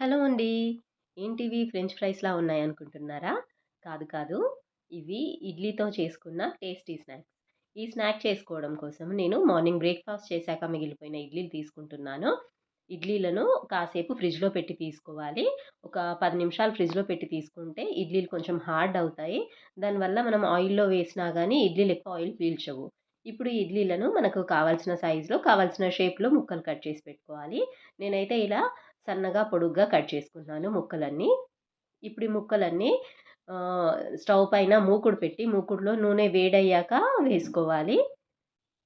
Hello అండి. ఏంటివి French ఫ్రైస్‌లా ఉన్నాయనుకుంటున్నారా? కాదు కాదు. ఇవి ఇడ్లీతో చేసుకున్న టేస్టీ స్నాక్స్. ఈ స్నాక్ చేసుకోవడం కోసం నేను మార్నింగ్ బ్రేక్‌ఫాస్ట్ చేశాక మిగిలిపోయిన ఇడ్లీలు తీసుకుంటున్నాను. ఇడ్లీలను కాసేపు ఫ్రిడ్జ్‌లో పెట్టి తీసుకోవాలి. ఒక పది నిమిషాలు ఫ్రిడ్జ్‌లో పెట్టి తీసుకుంటే ఇడ్లీలు కొంచెం హార్డ్ అవుతాయి. దానివల్ల మనం ఆయిల్‌లో వేసినా కానీ ఇడ్లీలు ఎక్కువ ఆయిల్ పీల్చవు. ఇప్పుడు ఈ ఇడ్లీలను మనకు కావాల్సిన సైజులో, కావాల్సిన షేప్‌లో ముక్కలు కట్ చేసి పెట్టుకోవాలి. నేనైతే ఇలా సన్నగా, పొడుగ్గా కట్ చేసుకున్నాను ముక్కలన్నీ. ఇప్పుడు ఈ ముక్కలన్నీ స్టవ్ పైన మూకుడు పెట్టి మూకుడులో నూనె వేడయ్యాక వేసుకోవాలి.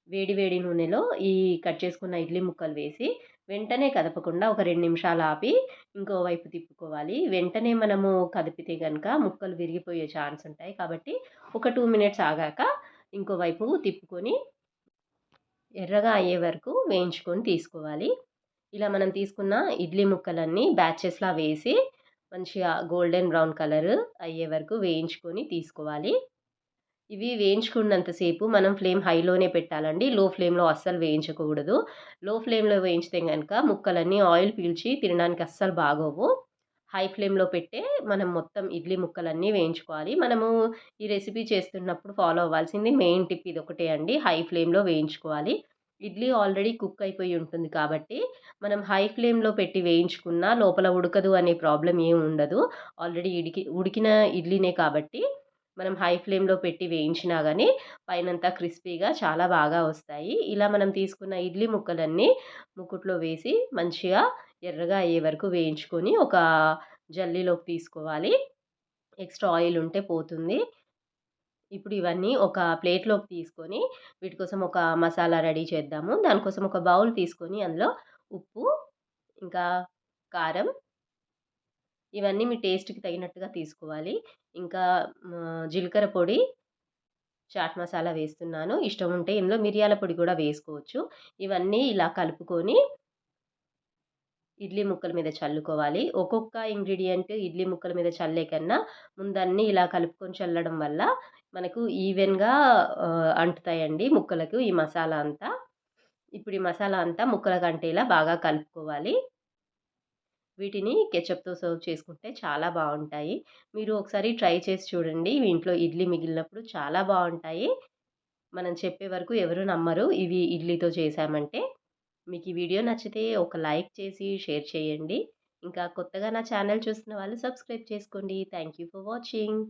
వేడి వేడి నూనెలో ఈ కట్ చేసుకున్న ఇడ్లీ ముక్కలు వేసి వెంటనే కదపకుండా ఒక రెండు నిమిషాలు ఆపి ఇంకో వైపు తిప్పుకోవాలి. వెంటనే మనము కదిపితే కనుక ముక్కలు విరిగిపోయే ఛాన్స్ ఉంటాయి. కాబట్టి ఒక టూ మినిట్స్ ఆగాక ఇంకో వైపు తిప్పుకొని ఎర్రగా అయ్యే వరకు వేయించుకొని తీసుకోవాలి. ఇలా మనం తీసుకున్న ఇడ్లీ ముక్కలన్నీ బ్యాచెస్‌లా వేసి మంచిగా గోల్డెన్ బ్రౌన్ కలర్ అయ్యే వరకు వేయించుకొని తీసుకోవాలి. ఇవి వేయించుకున్నంతసేపు మనం ఫ్లేమ్ హైలోనే పెట్టాలండి. లో ఫ్లేమ్‌లో అస్సలు వేయించకూడదు. లో ఫ్లేమ్‌లో వేయించితే కనుక ముక్కలన్నీ ఆయిల్ పీల్చి తినడానికి అస్సలు బాగోవు. హై ఫ్లేమ్‌లో పెట్టే మనం మొత్తం ఇడ్లీ ముక్కలన్నీ వేయించుకోవాలి. మనము ఈ రెసిపీ చేస్తున్నప్పుడు ఫాలో అవ్వాల్సింది మెయిన్ టిప్ ఇది ఒకటే అండి. హై ఫ్లేమ్‌లో వేయించుకోవాలి. ఇడ్లీ ఆల్రెడీ కుక్ అయిపోయి ఉంటుంది కాబట్టి మనం హై ఫ్లేమ్‌లో పెట్టి వేయించుకున్నా లోపల ఉడకదు అనే ప్రాబ్లం ఏమి ఉండదు. ఆల్రెడీ ఇడికి ఉడికిన ఇడ్లీనే కాబట్టి మనం హై ఫ్లేమ్‌లో పెట్టి వేయించినా కానీ పైనంతా క్రిస్పీగా చాలా బాగా వస్తాయి. ఇలా మనం తీసుకున్న ఇడ్లీ ముక్కలన్నీ ముక్కుట్లో వేసి మంచిగా ఎర్రగా అయ్యే వరకు వేయించుకొని ఒక జల్లీలోకి తీసుకోవాలి. ఎక్స్‌ట్రా ఆయిల్ ఉంటే పోతుంది. ఇప్పుడు ఇవన్నీ ఒక ప్లేట్‌లోకి తీసుకొని వీటి కోసం ఒక మసాలా రెడీ చేద్దాము. దానికోసం ఒక బౌల్ తీసుకొని అందులో ఉప్పు, ఇంకా కారం ఇవన్నీ మీ టేస్ట్‌కి తగినట్టుగా తీసుకోవాలి. ఇంకా జీలకర్ర పొడి, చాట్ మసాలా వేస్తున్నాను. ఇష్టం ఉంటే ఇందులో మిరియాల పొడి కూడా వేసుకోవచ్చు. ఇవన్నీ ఇలా కలుపుకొని ఇడ్లీ ముక్కల మీద చల్లుకోవాలి. ఒక్కొక్క ఇంగ్రీడియంట్ ఇడ్లీ ముక్కల మీద చల్లే కన్నా ముందన్నీ ఇలా కలుపుకొని చల్లడం వల్ల మనకు ఈవెన్‌గా అంటుతాయండి ముక్కలకు ఈ మసాలా అంతా. ఇప్పుడు ఈ మసాలా అంతా ముక్కల కంటే ఇలా బాగా కలుపుకోవాలి. వీటిని కెచప్‌తో సర్వ్ చేసుకుంటే చాలా బాగుంటాయి మీరు ఒకసారి ట్రై చేసి చూడండి. ఇంట్లో ఇడ్లీ మిగిలినప్పుడు చాలా బాగుంటాయి మనం చెప్పే వరకు ఎవరు నమ్మరు ఇవి ఇడ్లీతో చేసామంటే మీకు ఈ వీడియో నచ్చితే ఒక లైక్ చేసి షేర్ చేయండి. ఇంకా కొత్తగా నా ఛానల్ చూస్తున్న వాళ్ళు సబ్స్క్రైబ్ చేసుకోండి. Thank you for watching.